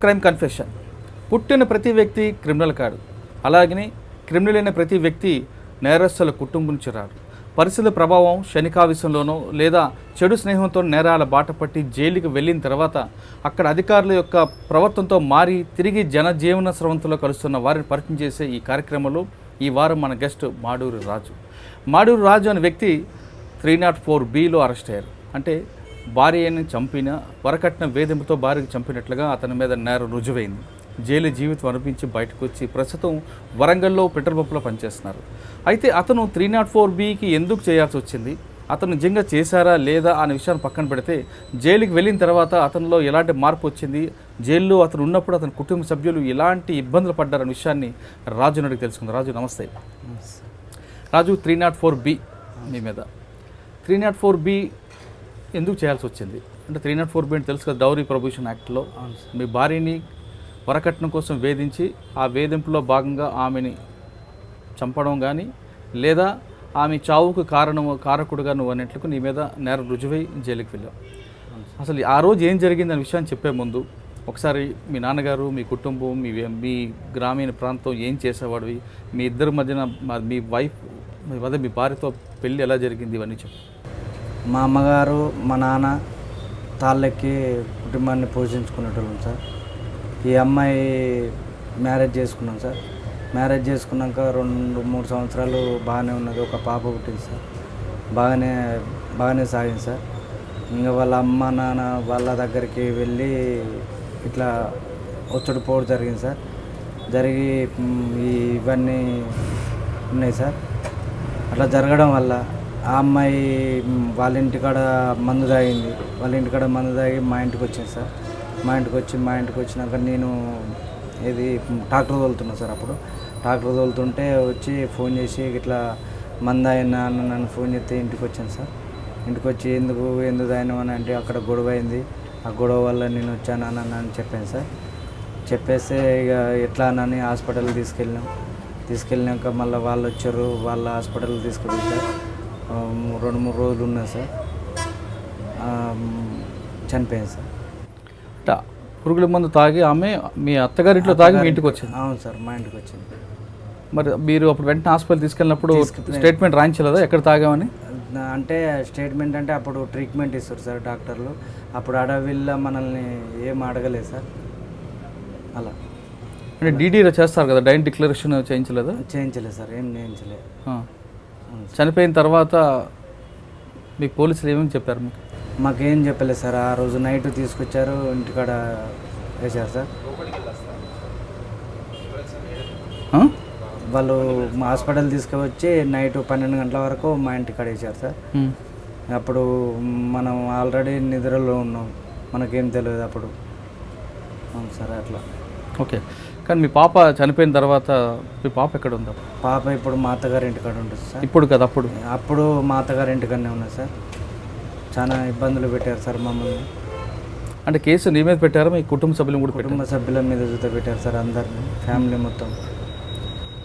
Crime confession పుట్టిన ప్రతి వ్యక్తి క్రిమినల్ కాడు అలాగనే క్రిమినల్ అయిన ప్రతి వ్యక్తి నేరస్తుల కుటుంబం నుంచి రాడు. పరిస్థితుల ప్రభావం శనికావిషంలోనో లేదా చెడు స్నేహంతో నేరాల బాట పట్టి జైలుకి వెళ్ళిన తర్వాత అక్కడ అధికారుల యొక్క ప్రవర్తనతో మారి తిరిగి జనజీవన స్రవంతిలో కలుస్తున్న వారిని పరిచయం చేసే ఈ కార్యక్రమంలో ఈ వారం మన గెస్ట్ మాడూరు రాజు. మాడూరు రాజు అనే వ్యక్తి three not four below arrest అయ్యారు. అంటే భార్యని చంపిన వరకట్న వేధింపుతో భార్యకి చంపినట్లుగా అతని మీద నేరం రుజువైంది. జైలు జీవితం అనిపించి బయటకు వచ్చి ప్రస్తుతం వరంగల్లో పెట్రోల్ పంపులో పనిచేస్తున్నారు. అయితే అతను త్రీ నాట్ ఫోర్ బికి ఎందుకు చేయాల్సి వచ్చింది? అతను నిజంగా చేశారా లేదా అనే విషయాన్ని పక్కన పెడితే జైలుకి వెళ్ళిన తర్వాత అతనిలో ఎలాంటి మార్పు వచ్చింది? జైల్లో అతను ఉన్నప్పుడు అతని కుటుంబ సభ్యులు ఎలాంటి ఇబ్బందులు పడ్డారనే విషయాన్ని రాజు నడికి తెలుసుకుంది. రాజు నమస్తే. Raju three not four B మీ మీద. త్రీ నాట్ ఫోర్ బి ఎందుకు చేయాల్సి వచ్చింది? అంటే త్రీ నాట్ ఫోర్ బి అంటే తెలుసు కదా డౌరీ ప్రొబిషన్ యాక్ట్లో. మీ భార్యని వరకట్నం కోసం వేధించి ఆ వేధింపులో భాగంగా ఆమెని చంపడం కానీ లేదా ఆమె చావుకు కారణం కారకుడుగా నువ్వు అన్నట్లకు నీ మీద నేరం రుజువై జైలుకి వెళ్ళావు. అసలు ఆ రోజు ఏం జరిగింది అనే విషయాన్ని చెప్పే ముందు ఒకసారి మీ నాన్నగారు మీ కుటుంబం మీ మీ గ్రామీణ ప్రాంతం ఏం చేసేవాడివి? మీ ఇద్దరి మధ్యన మా- మీ వైఫ్ మీ వద్ద మీ భార్యతో పెళ్ళి ఎలా జరిగింది ఇవన్నీ చెప్పు. మా అమ్మగారు మా నాన్న తాళ్ళెక్కి కుటుంబాన్ని పోషించుకునేటోళ్ళం సార్. ఈ అమ్మాయి మ్యారేజ్ చేసుకున్నాం సార్. మ్యారేజ్ చేసుకున్నాక రెండు మూడు సంవత్సరాలు బాగానే ఉన్నది. ఒక పాప పుట్టింది సార్. బాగానే బాగానే సాగింది సార్. ఇంకా వాళ్ళ అమ్మ నాన్న వాళ్ళ దగ్గరికి వెళ్ళి ఇట్లా ఒచ్చడు పోవడం జరిగింది సార్. జరిగి ఈ ఇవన్నీ ఉన్నాయి సార్. అట్లా జరగడం వల్ల ఆ అమ్మాయి వాళ్ళ ఇంటికాడ మందు తాగింది. వాళ్ళ ఇంటికాడ మందు తాగి మా ఇంటికి వచ్చింది సార్. మా ఇంటికి వచ్చి మా ఇంటికి వచ్చినాక నేను ఇది ట్రాక్టర్ తోలుతున్నా సార్ అప్పుడు. ట్రాక్టర్ తోలుతుంటే వచ్చి ఫోన్ చేసి ఇట్లా మందు అన్న నన్ను ఫోన్ చేస్తే ఇంటికి వచ్చాను సార్. ఇంటికి వచ్చి ఎందుకు ఎందుకు తాగినావు అని అంటే అక్కడ గొడవ అయింది. ఆ గొడవ వల్ల నేను వచ్చాను అని అని చెప్పాను సార్. చెప్పేస్తే ఇక ఎట్లా అని హాస్పిటల్ తీసుకెళ్ళినాం. తీసుకెళ్ళినాక మళ్ళీ వాళ్ళు వచ్చారు వాళ్ళ హాస్పిటల్ తీసుకెళ్ళి సార్. రెండు మూడు రోజులు ఉన్నా సార్. చనిపోయాను చనిపోయింది సార్. పురుగుల మందు తాగి ఆమె మీ అత్తగారింట్లో తాగి మీ ఇంటికి వచ్చింది అవును సార్ మా ఇంటికి వచ్చింది మరి మీరు అప్పుడు వెంటనే హాస్పిటల్ తీసుకెళ్ళినప్పుడు స్టేట్మెంట్ రాయించలేదా? ఎక్కడ తాగామని? అంటే స్టేట్మెంట్ అంటే అప్పుడు ట్రీట్మెంట్ ఇస్తారు సార్ డాక్టర్లు. అప్పుడు అడవిలో మనల్ని ఏం అడగలేదు సార్. అలా. అంటే డీడీలో చేస్తారు కదా డైన్ డిక్లరేషన్ చేయించలేదా? చేయించలేదు సార్ ఏం చేయించలేదు. చనిపోయిన తర్వాత మీకు పోలీసులు ఏమేమి చెప్పారు మీకు? మాకేం చెప్పలేదు సార్ ఆ రోజు నైట్ తీసుకొచ్చారు ఇంటికాడ వేశారు సార్? వాళ్ళు మా హాస్పిటల్ తీసుకువచ్చి నైట్ పన్నెండు గంటల వరకు మా ఇంటికాడ వేశారు సార్. అప్పుడు మనం ఆల్రెడీ నిద్రలో ఉన్నాం మనకేం తెలియదు అప్పుడు. అవును సార్ అట్లా. ఓకే. కానీ మీ పాప చనిపోయిన తర్వాత మీ పాప ఎక్కడ ఉందా? పాప ఇప్పుడు మా అత్తగారి ఇంటికాడ ఉంటుంది సార్. ఇప్పుడు కదా అప్పుడు? అప్పుడు మా అత్తగారి ఇంటికాడనే ఉన్నది సార్. చాలా ఇబ్బందులు పెట్టారు సార్ మమ్మల్ని. అంటే కేసు నీ మీద పెట్టారా? మీ కుటుంబ సభ్యులను కూడా కుటుంబ సభ్యుల మీద జూత పెట్టారు సార్ అందరిని ఫ్యామిలీ మొత్తం.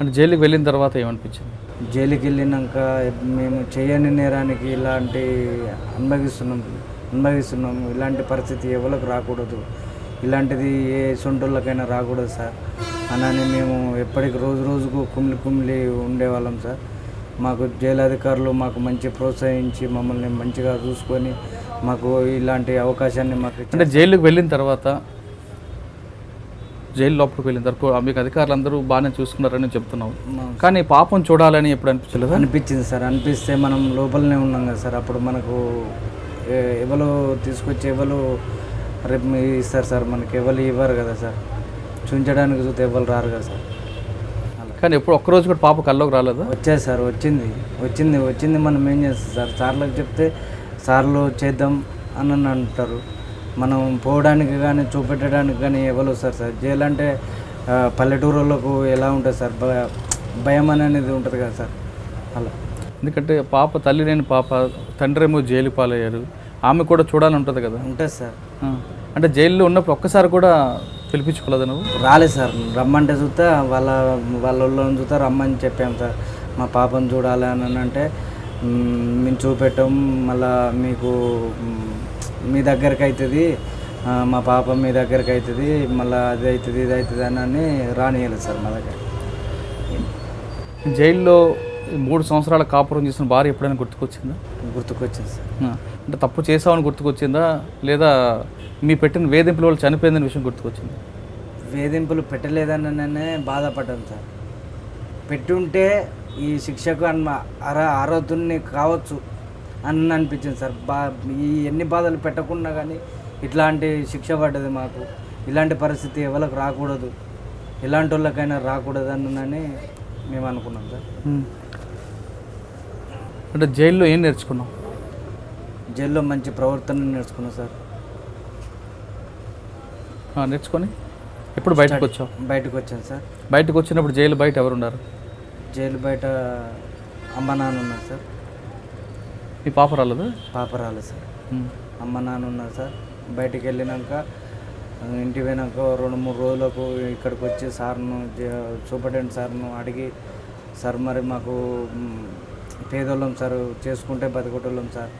అంటే జైలుకి వెళ్ళిన తర్వాత ఏమనిపించింది? జైలుకి వెళ్ళినాక మేము చేయని నేరానికి ఇలాంటి అనుభవిస్తున్నాం అనుభవిస్తున్నాం. ఇలాంటి పరిస్థితి ఎవరికి రాకూడదు. ఇలాంటిది ఏ సొంటోళ్ళకైనా రాకూడదు సార్. అని మేము ఎప్పటికి రోజు రోజుకు కుమిలి కుమిలి ఉండేవాళ్ళం సార్. మాకు జైలు అధికారులు మాకు మంచి ప్రోత్సహించి మమ్మల్ని మంచిగా చూసుకొని మాకు ఇలాంటి అవకాశాన్ని మాకు. అంటే జైలుకి వెళ్ళిన తర్వాత జైలు లోపలికి వెళ్ళిన తర్వాత మీకు అధికారులు అందరూ బాగానే చూసుకున్నారని చెప్తున్నావు. మా- కానీ పాపం చూడాలని ఎప్పుడు అనిపించలేదా? అనిపించింది సార్. అనిపిస్తే మనం లోపలనే ఉన్నాం కదా సార్. అప్పుడు మనకు ఎవరు తీసుకొచ్చి ఎవరు రేపు ఇస్తారు సార్. మనకి ఎవరు ఇవ్వరు కదా సార్. చూపించడానికి చూస్తే ఎవరు రారు కదా సార్. కానీ ఎప్పుడు ఒక్కరోజు కూడా పాప కల్లోకి రాలేదా? వచ్చేది సార్ వచ్చింది. వచ్చింది వచ్చింది. మనం ఏం చేస్తాం సార్? సార్లకు చెప్తే సార్లు చేద్దాం అని అని అంటారు. మనం పోవడానికి కానీ చూపెట్టడానికి కానీ ఎవరు వస్తారు సార్? జైలు అంటే ఆ, పల్లెటూరులకు ఎలా ఉంటుంది సార్? భయ- భయం అనేది ఉంటుంది కదా సార్? అలా. ఎందుకంటే పాప తల్లి లేని పాప తండ్రి ఏమో జైలు పాలయ్యారు. ఆమె కూడా చూడాలని ఉంటుంది కదా? ఉంటుంది సార్. అంటే జైల్లో ఉన్నప్పుడు ఒక్కసారి కూడా పిలిపించుకోలేదు నువ్వు? రాలేదు సార్. రమ్మంటే చూస్తే వాళ్ళ వాళ్ళ వాళ్ళని చూస్తే రమ్మని చెప్పాం సార్. మా పాపను చూడాలి అని అంటే "మ్, మేము చూపెట్టాం. మళ్ళా మీకు మ్, దగ్గరికి అవుతుంది మా పాప మీ దగ్గరికి అవుతుంది మళ్ళీ అది అవుతుంది ఇది అవుతుంది అని అని రానియలేదు సార్ మా దగ్గర. జైల్లో మూడు సంవత్సరాల కాపురం చేసిన భార్య ఎప్పుడైనా గుర్తుకొచ్చిందా? గుర్తుకొచ్చింది సార్. అంటే తప్పు చేసామని గుర్తుకొచ్చిందా? లేదా మీ పెట్టిన వేధింపుల వల్ల చనిపోయిందనే విషయం గుర్తుకొచ్చింది? వేధింపులు పెట్టలేదని బాధపడ్డాను సార్. పెట్టుంటే ఈ శిక్షకు అన్న అర అర్హతుని కావచ్చు అని అనిపించింది సార్. బా ఈ ఎన్ని బాధలు పెట్టకుండా కానీ ఇట్లాంటి శిక్ష పడ్డది మాకు. ఇలాంటి పరిస్థితి ఎవరికి రాకూడదు. ఇలాంటి వాళ్ళకైనా రాకూడదు అని మేము అనుకున్నాం సార్. అంటే జైల్లో ఏం నేర్చుకున్నావు? జైల్లో మంచి ప్రవర్తన నేర్చుకున్నాం సార్. నేర్చుకొని ఎప్పుడు బయటకు వచ్చావు? బయటకు వచ్చాను సార్. బయటకు వచ్చినప్పుడు జైలు బయట ఎవరు ఉన్నారు జైలు బయట అమ్మ నాన్న ఉన్నారు సార్. మీ పాప రాలేదు? పాప రాలేదు సార్. అమ్మ నాన్న ఉన్నారు సార్. బయటికి వెళ్ళినాక ఆ, ఇంటికి పోయినాక రెండు మూడు రోజులకు ఇక్కడికి వచ్చి సార్ను సూపరింటెండెంట్ సార్ను అడిగి సార్ మరి మాకు పేదోళ్ళం సార్ చేసుకుంటే బతికొట్టోళ్ళం సార్.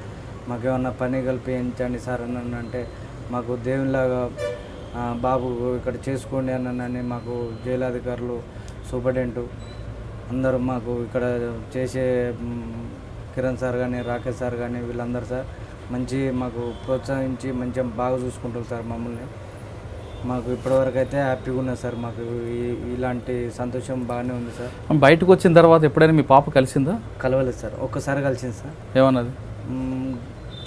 మాకేమన్నా పని కల్పించండి సార్ అని అంటే మాకు దేవునిలాగా బాబు ఇక్కడ చేసుకోండి అని అని మాకు జైలాధికారులు సూపరింటెండెంట్ అందరూ మాకు ఇక్కడ చేసే కిరణ్ సార్ కానీ రాకేష్ సార్ కానీ వీళ్ళందరూ సార్ మంచి మాకు ప్రోత్సహించి మంచిగా బాగా చూసుకుంటారు సార్ మమ్మల్ని. మాకు ఇప్పటివరకు అయితే హ్యాపీగా ఉన్నది సార్. మాకు ఇలాంటి సంతోషం బాగానే ఉంది సార్. బయటకు వచ్చిన తర్వాత ఎప్పుడైనా మీ పాప కలిసిందా? కలవలేదు సార్. ఒక్కసారి కలిసింది సార్. ఏమన్నది?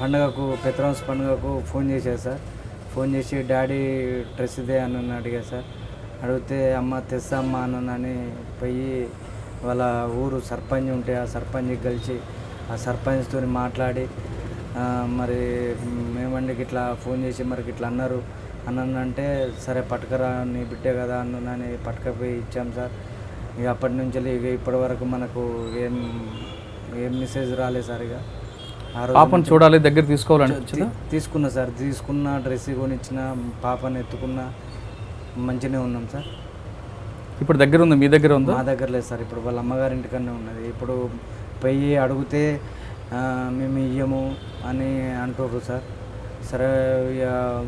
పండగకు పెత్రాన్స్ పండుగకు ఫోన్ చేశారు సార్. ఫోన్ చేసి డాడీ డ్రెస్ ఇదే అని అడిగారు సార్. అడిగితే అమ్మ తెస్తా అమ్మ అని పోయి వాళ్ళ ఊరు సర్పంచ్ ఉంటే ఆ సర్పంచ్కి కలిసి ఆ సర్పంచ్తో మాట్లాడి మరి మేమండి ఇట్లా ఫోన్ చేసి మరి ఇట్లా అన్నారు. అని అంటే సరే పట్టుకరా నీ బిడ్డే కదా అన్నని పట్టుకపోయి ఇచ్చాం సార్. ఇక అప్పటి నుంచి ఇక ఇప్పటి వరకు మనకు ఏం ఏం మెసేజ్ రాలేదు సార్ ఇక. పాపను చూడాలి దగ్గర తీసుకోవాలనిపించిందా తీ- తీసుకున్నా సార్. తీసుకున్న డ్రెస్ కొనిచ్చిన పాపని ఎత్తుకున్న మంచిగానే ఉన్నాం సార్. ఇప్పుడు దగ్గర ఉంది? మీ దగ్గర ఉందా? మా దగ్గర లేదు సార్. ఇప్పుడు వాళ్ళ అమ్మగారి ఇంటికన్నా ఉన్నది. ఇప్పుడు పోయి అడిగితే మేము ఇయ్యము అని అంటుర్రు సార్. సరే ఇక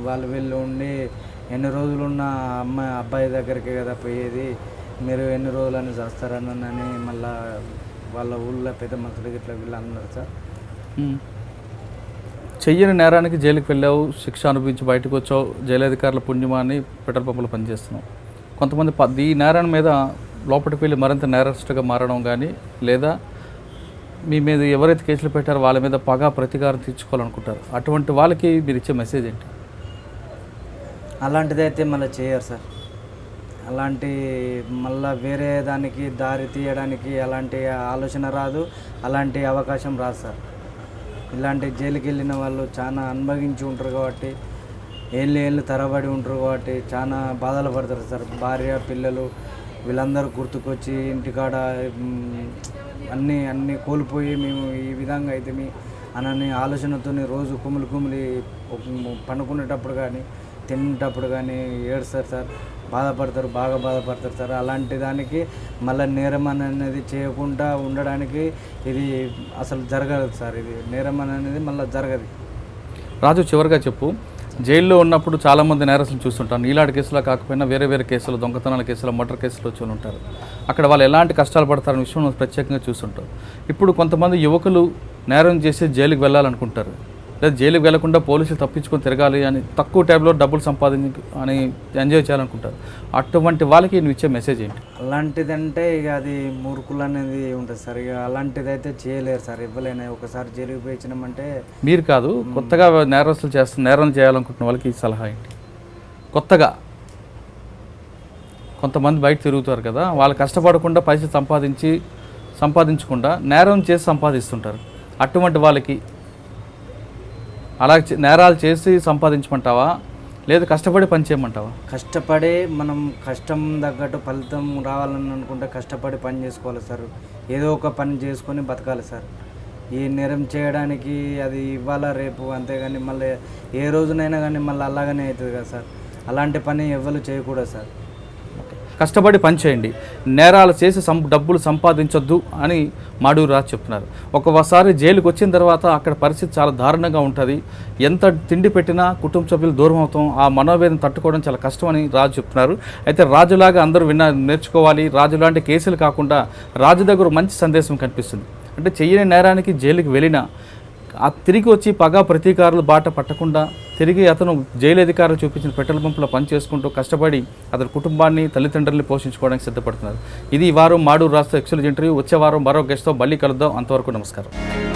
వాళ్ళు వీళ్ళు ఉండి ఎన్ని రోజులు ఉన్న అమ్మాయి అబ్బాయి దగ్గరికి కదా పోయేది. మీరు ఎన్ని రోజులని చేస్తారనని మళ్ళా వాళ్ళ ఊళ్ళో పెద్ద మనుషులు ఇట్లా వీళ్ళు అన్నారు సార్. చెయ్యని నేరానికి జైలుకి వెళ్ళావు శిక్ష అనుభవించి బయటకు వచ్చావు జైలు అధికారుల పుణ్యమాన్ని పెట్రోల్ పంపులు పనిచేస్తున్నావు. కొంతమంది ప- ఈ నేరాన్ని మీద లోపలికి వెళ్ళి మరింత నేరస్తుగా మారడం కానీ లేదా మీ మీద ఎవరైతే కేసులు పెట్టారో వాళ్ళ మీద పగా ప్రతీకారం తీర్చుకోవాలనుకుంటారు. అటువంటి వాళ్ళకి మీరు ఇచ్చే మెసేజ్ ఏంటి? అలాంటిది అయితే మళ్ళీ చేయరు సార్. అలాంటి మళ్ళీ వేరే దానికి దారి తీయడానికి అలాంటి ఆలోచన రాదు. అలాంటి అవకాశం రాదు సార్. ఇలాంటి జైలుకి వెళ్ళిన వాళ్ళు చాలా అనుభవించి ఉంటారు కాబట్టి ఏళ్ళు ఏళ్ళు తరబడి ఉంటారు కాబట్టి చాలా బాధలు పడతారు సార్. భార్య పిల్లలు వీళ్ళందరూ గుర్తుకొచ్చి ఇంటికాడ అన్నీ అన్నీ కోల్పోయి మేము ఈ విధంగా అయితే మీ అనని ఆలోచనతో రోజు కుమిలి కుమిలి పండుకునేటప్పుడు కానీ తినేటప్పుడు కానీ ఏడుస్తారు సార్. బాధపడతారు బాగా బాధపడతారు సార్. అలాంటి దానికి మళ్ళీ నేరం అనేది చేయకుండా ఉండడానికి ఇది అసలు జరగదు సార్. ఇది నేరం అనేది మళ్ళీ జరగదు. రాజు చివరిగా చెప్పు. జైల్లో ఉన్నప్పుడు చాలామంది నేరస్తులు చూస్తుంటారు. నీలాడి కేసులో కాకపోయినా వేరే వేరే కేసులు దొంగతనాల కేసులు మర్డర్ కేసులు వచ్చి ఉంటారు. అక్కడ వాళ్ళు ఎలాంటి కష్టాలు పడతారనే విషయం ప్రత్యేకంగా చూస్తుంటావు ఇప్పుడు కొంతమంది యువకులు నేరం చేసి జైలుకి వెళ్ళాలనుకుంటారు. లేదా జైలుకి వెళ్ళకుండా పోలీసులు తప్పించుకొని తిరగాలి అని తక్కువ టైంలో డబ్బులు సంపాదించి అని ఎంజాయ్ చేయాలనుకుంటారు. అటువంటి వాళ్ళకి నువ్వు ఇచ్చే మెసేజ్ ఏంటి? అలాంటిదంటే ఇక అది మూర్ఖులు అనేది ఉంటుంది సార్. ఇక అలాంటిది అయితే చేయలేరు సార్ ఇవ్వలేను. ఒకసారి జైలుకి పోయి ఇచ్చినామంటే మీరు కాదు కొత్తగా నేరస్తులు చేస్తున్న నేరం చేయాలనుకుంటున్న వాళ్ళకి ఈ సలహా ఏంటి? కొత్తగా. కొంతమంది బయట తిరుగుతారు కదా వాళ్ళు కష్టపడకుండా పైసలు సంపాదించి సంపాదించకుండా నేరం చేసి సంపాదిస్తుంటారు. అటువంటి వాళ్ళకి అలా చే- నేరాలు చేసి సంపాదించమంటావా? లేదు కష్టపడి పని చేయమంటావా? కష్టపడి మనం కష్టం తగ్గట్టు ఫలితం రావాలని అనుకుంటే కష్టపడి పని చేసుకోవాలి సార్. ఏదో ఒక పని చేసుకొని బతకాలి సార్. ఈ నేరం చేయడానికి అది ఇవ్వాలా రేపు అంతేగాని మళ్ళీ ఏ రోజునైనా కానీ మళ్ళీ అలాగనే అవుతుంది కదా సార్. అలాంటి పని ఎవరు చేయకూడదు సార్. కష్టపడి పని చేయండి నేరాలు చేసి సం డబ్బులు సంపాదించొద్దు అని మాడూరు రాజు చెప్తున్నారు. ఒక్కొక్కసారి జైలుకు వచ్చిన తర్వాత అక్కడ పరిస్థితి చాలా దారుణంగా ఉంటుంది. ఎంత తిండి పెట్టినా కుటుంబ సభ్యులు దూరం అవుతాం. ఆ మనోవేదన తట్టుకోవడం చాలా కష్టం అని రాజు చెప్తున్నారు. అయితే రాజులాగా అందరూ విన్న నేర్చుకోవాలి. రాజు లాంటి కేసులు కాకుండా రాజు దగ్గర మంచి సందేశం కనిపిస్తుంది. అంటే చెయ్యని నేరానికి జైలుకి వెళ్ళినా ఆ తిరిగి వచ్చి పగ ప్రతీకారులు బాట పట్టకుండా తిరిగి అతను జైలు అధికారులు చూపించిన పెట్రోల్ పంపులో పని చేసుకుంటూ కష్టపడి అతని కుటుంబాన్ని తల్లిదండ్రుల్ని పోషించుకోవడానికి సిద్ధపడుతున్నారు. ఇది ఈ వారం మాడూరు రాష్ట్ర ఎక్సలెంట్ ఇంటర్వ్యూ. వచ్చే వారం మరో గెస్ట్తో మళ్ళీ కలుద్దాం. అంతవరకు నమస్కారం.